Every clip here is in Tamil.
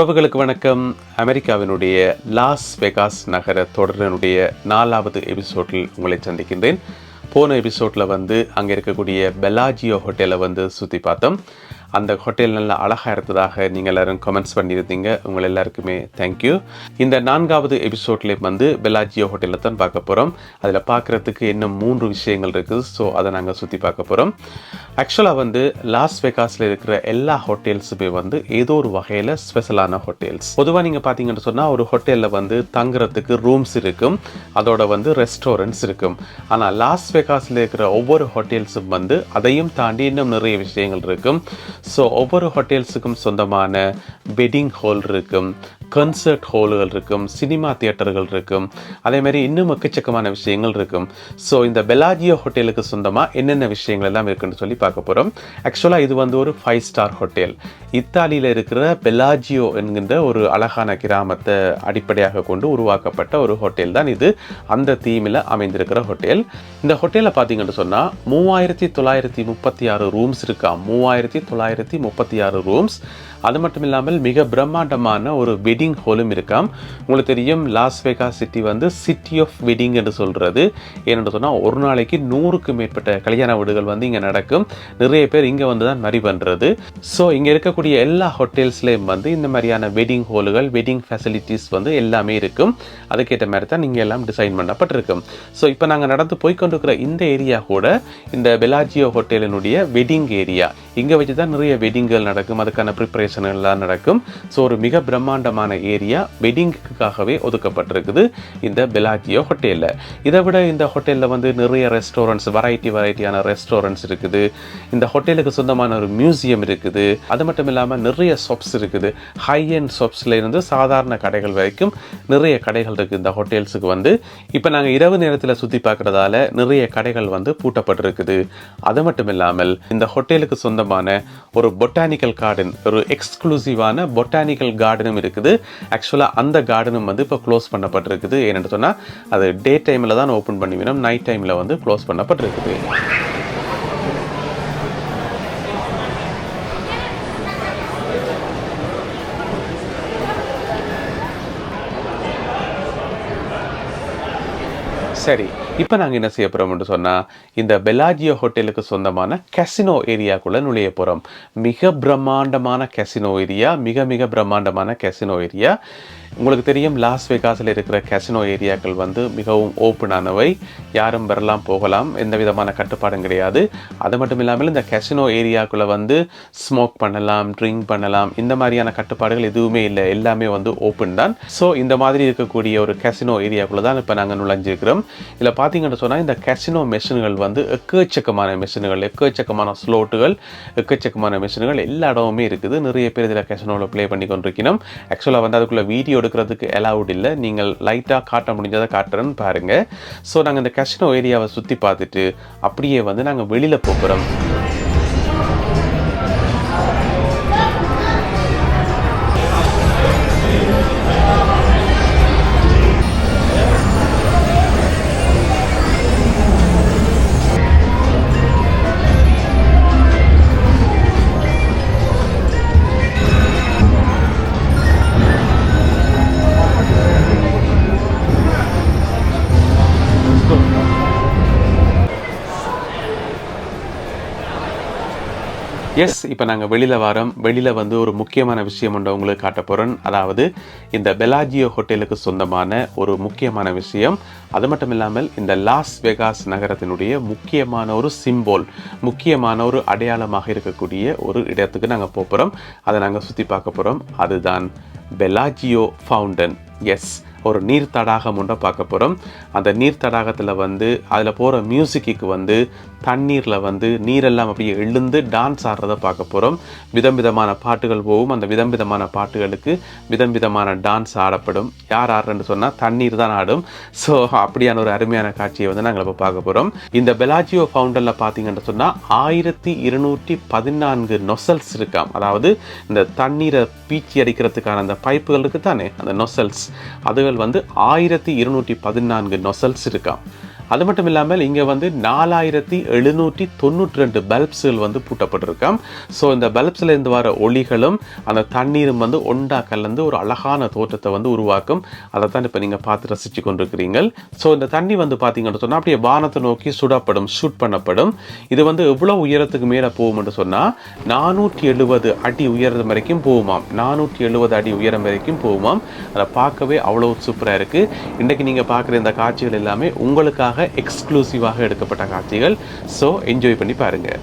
உறவுகளுக்கு வணக்கம். அமெரிக்காவினுடைய லாஸ் வெகாஸ் நகர தொடரினுடைய நாலாவது எபிசோடில் உங்களை சந்திக்கின்றேன். போன எபிசோடில் வந்து அங்கே இருக்கக்கூடிய பெலாஜியோ ஹோட்டலை வந்து சுற்றி பார்த்தோம். அந்த ஹோட்டல் நல்லா அழகாக இருந்ததாக நீங்கள் எல்லோரும் கமெண்ட்ஸ் பண்ணியிருந்தீங்க. உங்கள் எல்லாருக்குமே தேங்க்யூ இந்த நான்காவது எபிசோட்லேயும் வந்து பெலாஜியோ ஹோட்டலில் தான் பார்க்க போகிறோம் அதில் பார்க்குறதுக்கு இன்னும் மூன்று விஷயங்கள் இருக்குது ஸோ அதை நாங்கள் சுற்றி பார்க்க போகிறோம் ஆக்சுவலாக வந்து லாஸ் வெகாஸில் இருக்கிற எல்லா ஹோட்டல்ஸுமே வந்து ஏதோ ஒரு வகையில் ஸ்பெஷலான ஹோட்டல்ஸ் பொதுவாக நீங்கள் பார்த்தீங்கன்னு சொன்னால் ஒரு ஹோட்டலில் வந்து தங்குறதுக்கு ரூம்ஸ் இருக்கும். அதோட வந்து ரெஸ்டாரண்ட்ஸ் இருக்கும். ஆனால் லாஸ் வெகாஸில் இருக்கிற ஒவ்வொரு ஹோட்டல்ஸும் வந்து அதையும் தாண்டி இன்னும் நிறைய விஷயங்கள் இருக்கும். ஸோ ஒவ்வொரு ஹோட்டல்ஸுக்கும் சொந்தமான பெட்டிங் ஹால் இருக்கும். கன்சர்ட் ஹால்கள் இருக்கும் சினிமா தியேட்டர்கள் இருக்கும். அதே மாதிரி இன்னும் எக்கச்சக்கமான விஷயங்கள் இருக்கும். ஸோ இந்த பெலாஜியோ ஹோட்டலுக்கு சொந்தமாக என்னென்ன விஷயங்கள் எல்லாம் இருக்குன்னு சொல்லி பார்க்க போகிறோம் ஆக்சுவலாக இது வந்து ஒரு ஃபைவ் ஸ்டார் ஹோட்டல் இத்தாலியில் இருக்கிற பெலாஜியோ என்கின்ற ஒரு அழகான கிராமத்தை அடிப்படையாக கொண்டு உருவாக்கப்பட்ட ஒரு ஹோட்டல் தான் இது. அந்த தீமில் அமைந்திருக்கிற ஹோட்டல் இந்த ஹோட்டலில் பார்த்தீங்கன்னு சொன்னால் மூவாயிரத்தி தொள்ளாயிரத்தி முப்பத்தி ஆறு ரூம்ஸ் இருக்கா? மூவாயிரத்தி தொள்ளாயிரத்தி முப்பத்தி ஆறு ரூம்ஸ் அது மட்டும் இல்லாமல் மிக பிரம்மாண்டமான ஒரு வெட்டிங் ஹாலும் இருக்காம். உங்களுக்கு தெரியும் லாஸ் வேகா சிட்டி வந்து சிட்டி ஆஃப் வெட்டிங் என்று சொல்கிறது ஏன்னு சொன்னால் ஒரு நாளைக்கு நூறுக்கும் மேற்பட்ட கல்யாண வீடுகள் வந்து இங்கே நடக்கும். நிறைய பேர் இங்கே வந்து தான் மரி பண்ணுறது ஸோ இங்கே இருக்கக்கூடிய எல்லா ஹோட்டல்ஸ்லேயும் வந்து இந்த மாதிரியான வெட்டிங் ஹாலுகள் வெட்டிங் ஃபெசிலிட்டிஸ் வந்து எல்லாமே இருக்கும். அதுக்கேற்ற மாதிரி தான் நீங்கள் எல்லாம் டிசைன் பண்ணப்பட்டிருக்கும். ஸோ இப்போ நாங்கள் நடந்து போய்கொண்டிருக்கிற இந்த ஏரியா கூட இந்த பெலாஜியோ ஹோட்டலினுடைய வெட்டிங் ஏரியா இங்கே வச்சு தான் நிறைய வெட்டிங்கள் நடக்கும். அதுக்கான ப்ரிப்பரேஷன் எல்லாம் நடக்கும். ஸோ ஒரு மிக பிரம்மாண்டமான ஏரியா வெட்டிங்குக்காகவே ஒதுக்கப்பட்டிருக்குது இந்த பெலாட்டியோ ஹோட்டலில். இதை விட இந்த ஹோட்டலில் வந்து நிறைய ரெஸ்டாரண்ட்ஸ் வெரைட்டி வெரைட்டியான ரெஸ்டாரண்ட்ஸ் இருக்குது. இந்த ஹோட்டலுக்கு சொந்தமான ஒரு மியூசியம் இருக்குது. அது மட்டும் இல்லாமல் நிறைய ஷாப்ஸ் இருக்குது. ஹை அண்ட் ஷாப்ஸில் இருந்து சாதாரண கடைகள் வரைக்கும் நிறைய கடைகள் இருக்குது இந்த ஹோட்டல்ஸுக்கு வந்து. இப்போ நாங்கள் இரவு நேரத்தில் சுற்றி பார்க்குறதால நிறைய கடைகள் வந்து பூட்டப்பட்டிருக்குது. அது மட்டும் இல்லாமல் இந்த ஹோட்டலுக்கு சொந்தமான ஒரு பொட்டானிக்கல் கார்டன் ஒரு எக்ஸ்க்ளூசிவான பொட்டானிக்கல் கார்டனும் இருக்குது. ஆக்சுவலாக அந்த கார்டனும் வந்து இப்போ க்ளோஸ் பண்ணப்பட்டிருக்குது. ஏன்னு சொன்னால் அது டே டைமில் தான் ஓப்பன் பண்ணிவிடும் நைட் டைமில் வந்து க்ளோஸ் பண்ணப்பட்டிருக்குது. சரி இப்போ நாங்கள் என்ன செய்ய போகிறோம்னு சொன்னால் இந்த பெலாஜியோ ஹோட்டலுக்கு சொந்தமான கசினோ ஏரியாக்குள்ளே நுழைய போகிறோம் மிக பிரம்மாண்டமான கசினோ ஏரியா மிக மிக பிரம்மாண்டமான கசினோ ஏரியா உங்களுக்கு தெரியும் லாஸ் வேகாஸில் இருக்கிற கசினோ ஏரியாக்கள் வந்து மிகவும் ஓப்பனானவை யாரும் வரலாம் போகலாம் எந்த விதமான கட்டுப்பாடும் கிடையாது. அது மட்டும் இல்லாமல் இந்த கசினோ ஏரியாக்குள்ளே வந்து ஸ்மோக் பண்ணலாம் ட்ரிங்க் பண்ணலாம் இந்த மாதிரியான கட்டுப்பாடுகள் எதுவுமே இல்லை. எல்லாமே வந்து ஓப்பன் தான். ஸோ இந்த மாதிரி இருக்கக்கூடிய ஒரு கசினோ ஏரியாக்குள்ளே தான் இப்போ நாங்கள் நுழைஞ்சிருக்கிறோம். இதில் பார்த்தீங்கன்னு சொன்னால் இந்த கசினோ மெஷின்கள் வந்து எக்கச்சக்கமான மெஷின்கள் எக்கச்சக்கமான ஸ்லோட்டுகள் எக்கச்சக்கமான மெஷின்கள் எல்லா இடமுமே இருக்குது. நிறைய பேர் இதில் கசினோவில் ப்ளே பண்ணி கொண்டிருக்கணும். ஆக்சுவலாக வந்து அதுக்குள்ளே வீடியோ எடுக்கிறதுக்கு அலவுட் இல்லை. நீங்கள் லைட்டாக காட்ட முடிஞ்சதை காட்டுறேன்னு பாருங்கள் ஸோ நாங்கள் இந்த கசினோ ஏரியாவை சுற்றி பார்த்துட்டு அப்படியே வந்து நாங்கள் வெளியில் போகிறோம். எஸ் இப்போ நாங்கள் வெளியில் வரோம். வெளியில் வந்து ஒரு முக்கியமான விஷயம் ஒன்று உங்களுக்கு காட்ட போகிறோம் அதாவது இந்த பெலாஜியோ ஹோட்டலுக்கு சொந்தமான ஒரு முக்கியமான விஷயம். அது மட்டும் இல்லாமல் இந்த லாஸ் வெகாஸ் நகரத்தினுடைய முக்கியமான ஒரு சிம்போல் முக்கியமான ஒரு அடையாளமாக இருக்கக்கூடிய ஒரு இடத்துக்கு நாங்கள் போகிறோம் அதை நாங்கள் சுற்றி பார்க்க போகிறோம் அதுதான் பெலாஜியோ ஃபவுண்டன். எஸ் ஒரு நீர் தடாகம் ஒன்றை பார்க்க போகிறோம் அந்த நீர் தடாகத்தில் வந்து அதில் போகிற மியூசிக்கு வந்து தண்ணீரில் வந்து நீரெல்லாம் அப்படியே எழுந்து டான்ஸ் ஆடுறத பார்க்க போகிறோம் விதம் விதமான பாட்டுகள் போகும். அந்த விதம் விதமான பாட்டுகளுக்கு விதம் விதமான டான்ஸ் ஆடப்படும். யார் ஆடுறன்னு சொன்னால் தண்ணீர் தான் ஆடும். ஸோ அப்படியான ஒரு அருமையான காட்சியை வந்து நாங்கள் இப்போ பார்க்க போகிறோம் இந்த பெலாஜியோ ஃபவுண்டனில் பார்த்தீங்கன்னு சொன்னால் ஆயிரத்தி இருநூற்றி பதினான்கு நொசல்ஸ் இருக்காம். அதாவது இந்த தண்ணீரை பீச்சி அடிக்கிறதுக்கான அந்த பைப்புகள் இருக்குது தானே அந்த நொசல்ஸ் அதுகள் வந்து ஆயிரத்தி இருநூற்றி பதினான்கு நொசல்ஸ் இருக்காம் அது மட்டும் இல்லாமல் இங்கே வந்து நாலாயிரத்தி எழுநூற்றி தொண்ணூற்றி ரெண்டு பல்ப்ஸுகள் வந்து பூட்டப்பட்டிருக்காம். ஸோ இந்த பல்ப்ஸில் இருந்து வர ஒளிகளும் அந்த தண்ணீரும் வந்து ஒண்டா கலந்து ஒரு அழகான தோற்றத்தை வந்து உருவாக்கும். அதை தான் இப்போ நீங்கள் பார்த்து ரசித்து கொண்டிருக்கிறீங்க ஸோ இந்த தண்ணி வந்து பார்த்தீங்கன்னு சொன்னால் அப்படியே வானத்தை நோக்கி சுடப்படும் ஷூட் பண்ணப்படும். இது வந்து எவ்வளோ உயரத்துக்கு மேலே போகும்னு சொன்னால் நானூற்றி எழுபது அடி உயரம் வரைக்கும் போகுமாம். நானூற்றி எழுபது அடி உயரம் வரைக்கும் போகுமாம். அதை பார்க்கவே அவ்வளோ சூப்பராக இருக்குது இன்றைக்கு நீங்கள் பார்க்குற இந்த காட்சிகள் எல்லாமே உங்களுக்காக எக்ஸ்க்ளூசிவாக எடுக்கப்பட்ட காட்சிகள். ஸோ என்ஜாய் பண்ணி பாருங்கள்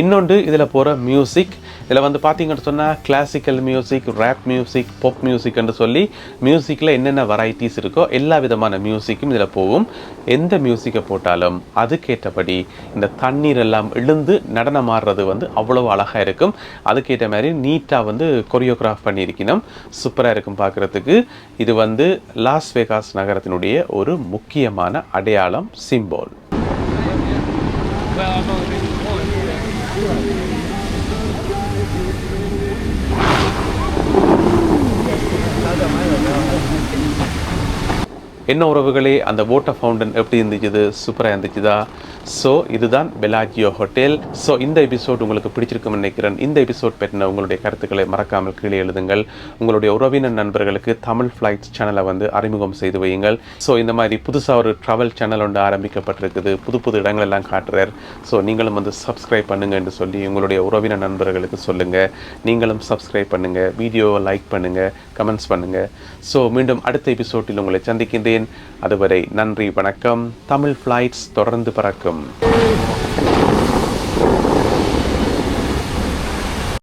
இன்னொன்று இதில் போகிற மியூசிக் இதில் வந்து பார்த்தீங்கன்னு சொன்னால் classical music rap music pop மியூசிக்னு சொல்லி மியூசிக்கில் என்னென்ன வெரைட்டிஸ் இருக்கோ எல்லா விதமான மியூசிக்கும் இதில் போகும். எந்த மியூசிக்கை போட்டாலும் அதுக்கேற்றபடி இந்த தண்ணீர் எல்லாம் இழுந்து நடனம் ஆடுறது வந்து அவ்வளோ அழகாக இருக்கும். அதுக்கேற்ற மாதிரி நீட்டாக வந்து கொரியோகிராஃப் பண்ணியிருக்கணும். சூப்பராக இருக்கும் பார்க்குறதுக்கு. இது வந்து லாஸ் வேகாஸ் நகரத்தினுடைய ஒரு முக்கியமான அடையாளம் சிம்போல் என்ன உறவுகளே அந்த வாட்டர் ஃபவுண்டன் எப்படி இருந்துச்சு சூப்பராக இருந்துச்சுதா? ஸோ இதுதான் பெலாஜியோ ஹோட்டல் ஸோ இந்த எபிசோட் உங்களுக்கு பிடிச்சிருக்கும்னு நினைக்கிறேன். இந்த எபிசோட் பற்றின உங்களுடைய கருத்துக்களை மறக்காமல் கீழே எழுதுங்கள். உங்களுடைய உறவினர் நண்பர்களுக்கு தமிழ் ஃப்ளைட்ஸ் சேனலை வந்து அறிமுகம் செய்து வையுங்கள். ஸோ இந்த மாதிரி புதுசாக ஒரு ட்ராவல் சேனல் ஒன்று ஆரம்பிக்கப்பட்டிருக்குது. புது புது இடங்கள் எல்லாம் காட்டுறார். ஸோ நீங்களும் வந்து சப்ஸ்கிரைப் பண்ணுங்கன்னு சொல்லி உங்களுடைய உறவினர் நண்பர்களுக்கு சொல்லுங்கள் நீங்களும் சப்ஸ்கிரைப் பண்ணுங்கள் வீடியோவை லைக் பண்ணுங்கள் கமெண்ட்ஸ் பண்ணுங்கள் ஸோ மீண்டும் அடுத்த எபிசோட்டில் உங்களை சந்திக்கின்றேன். அதுவரை நன்றி வணக்கம். தமிழ் ஃப்ளைட்ஸ் தொடர்ந்து பறக்கும்.